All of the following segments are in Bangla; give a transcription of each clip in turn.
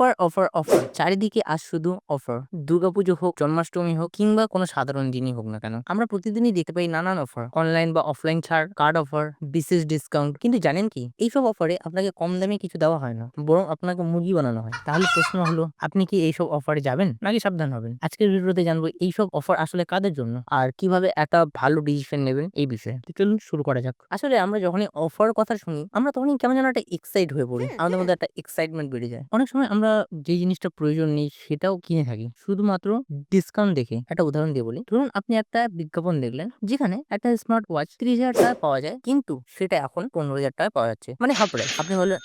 অফার অফার অফার চারিদিকে আজ শুধু অফার দুর্গাপুজো হোক জন্মাষ্টমী হোক কিংবা কোনো সাধারণ দিনই হোক না কেন আমরা প্রতিদিনই দেখতে পাই নানান অফার অনলাইন বা অফলাইন ছাড় কার্ড অফার বিশেষ ডিসকাউন্ট কিন্তু জানেন কি এইসব অফারে আপনাকে কম দামে কিছু দেওয়া হয় না বরং আপনাকে মুরগি বানানো হয়। তাহলে প্রশ্ন হলো আপনি কি এইসব অফারে যাবেন নাকি সাবধান হবেন? আজকের ভিডিওতে জানব এইসব অফার আসলে কাদের জন্য আর কীভাবে একটা ভালো ডিসিশন নেবেন এই বিষয়ে। চলুন শুরু করা যাক। আসলে আমরা যখনই অফার কথা শুনি আমরা তখনই কেমন যেন একটা এক্সাইট হয়ে পড়ি। আমাদের মধ্যে একটা এক্সাইটমেন্ট বেড়ে যায়। অনেক সময় আমরা যে জিনিসটা প্রয়োজন নেই সেটাও কিনে থাকি। শুধুমাত্র ডিসকাউন্ট দেখে একটা উদাহরণ দিয়ে বলি। ধরুন আপনি একটা বিজ্ঞাপন দেখলেন যেখানে একটা স্মার্ট ওয়াচ ত্রিশ হাজার টাকা পাওয়া যায় কিন্তু সেটা এখন পনেরো হাজার টাকা পাওয়া যাচ্ছে। মানে হাফ প্রাইস আপনি বললেন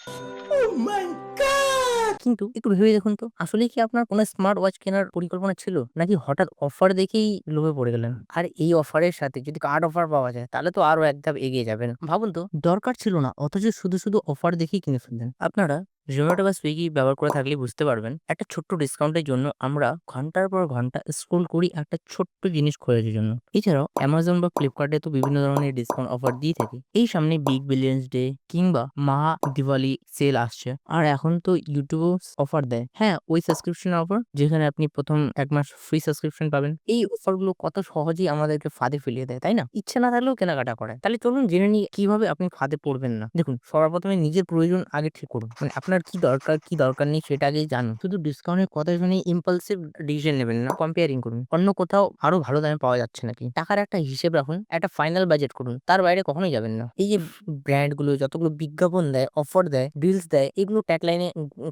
কিন্তু একটু ভেবে দেখুন তো আসলে কি আপনার কোনো স্মার্ট ওয়াচ কেনার পরিকল্পনা ছিল? নাকি হঠাৎ অফার দেখেই লোভে পড়ে গেলেন? আর এই অফারের সাথে যদি কার্ড অফার পাওয়া যায় তাহলে তো আরও এক ধাপ এগিয়ে যাবেন। ভাবুন তো দরকার ছিল না অথচ শুধু শুধু অফার দেখেই কিনে ফেললেন। আপনারা জোম্যাটো বা সুইগি ব্যবহার করে থাকলে বুঝতে পারবেন, একটা ছোট্ট ডিসকাউন্টের জন্য আমরা ঘণ্টার পর ঘণ্টা স্ক্রোল করি একটা ছোট্ট জিনিস খোঁজার জন্য। এছাড়াও অ্যামাজন বা ফ্লিপকার্টে তো বিভিন্ন ধরনের ডিসকাউন্ট অফার দিয়ে থাকে। এই সামনে বিগ বিলিয়ন্স ডে কিংবা মহা দিওয়ালি সেল আসছে। আর এখন তো ইউটিউবও অফার দেয়। হ্যাঁ ওই সাবস্ক্রিপশন অফার যেখানে আপনি প্রথম এক মাস ফ্রি সাবস্ক্রিপশন পাবেন। এই অফারগুলো কত সহজেই আমাদেরকে ফাঁদে ফেলিয়ে দেয়, তাই না? ইচ্ছে না থাকলেও কেনাকাটা করে তাহলে চলুন জেনে নিই কীভাবে আপনি ফাঁদে পড়বেন না। দেখুন সবার প্রথমে নিজের প্রয়োজন আগে ঠিক করুন। মানে আপনার কি দরকার কি দরকার নেই সেটা আগেই জানুন। শুধু ডিসকাউন্টের কথা শুনে ইম্পালসিভ ডিসিশন নেবেন না কম্পেয়ারিং করুন। অন্য কোথাও আরও ভালো দামে পাওয়া যাচ্ছে নাকি? টাকার একটা হিসেব রাখুন, একটা ফাইনাল বাজেট করুন, তার বাইরে কখনোই যাবেন না। এই যে ব্র্যান্ডগুলো যতগুলো বিজ্ঞাপন দেয় অফার দেয় ডিলস দেয়, এগুলো ট্যাগলাইনে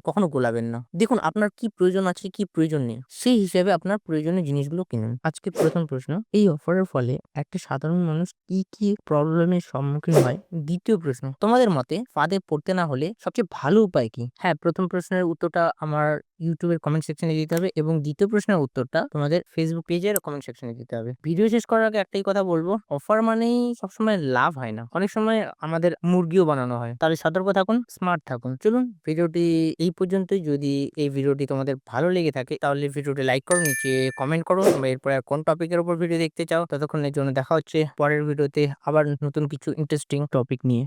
কখনো গোলাবেন না। দেখুন আপনার কি প্রয়োজন আছে, কি প্রয়োজন নেই, সেই হিসেবে আপনার প্রয়োজনীয় জিনিসগুলো কিনুন। আজকে প্রথম প্রশ্ন, এই অফারের ফলে একটা সাধারণ মানুষ কি কি প্রবলেমের সম্মুখীন হয়? দ্বিতীয় প্রশ্ন, তোমাদের মতে ফাঁদে পড়তে না হলে সবচেয়ে ভালো উপায় কি? হ্যাঁ প্রথম প্রশ্নের উত্তরটা আমার ইউটিউবের কমেন্ট সেকশনে দিতে হবে এবং দ্বিতীয় প্রশ্নের উত্তরটা তোমাদের ফেসবুক পেজের কমেন্ট সেকশনে দিতে হবে। ভিডিও শেষ করার আগে একটাই কথা বলব অফার মানেই সবসময় লাভ হয় না। অনেক সময় আমাদের মুরগিও বানানো হয়। তাহলে সতর্ক থাকুন স্মার্ট থাকুন। চলুন, ভিডিওটি এই পর্যন্তই। যদি এই ভিডিওটি তোমাদের ভালো লেগে থাকে, তাহলে ভিডিওটি লাইক করো, নিচে কমেন্ট করো। তোমরা এরপর কোন টপিকের উপর ভিডিও দেখতে চাও, ততক্ষণের জন্য দেখা হচ্ছে পরের ভিডিওতে আবার নতুন কিছু ইন্টারেস্টিং টপিক নিয়ে।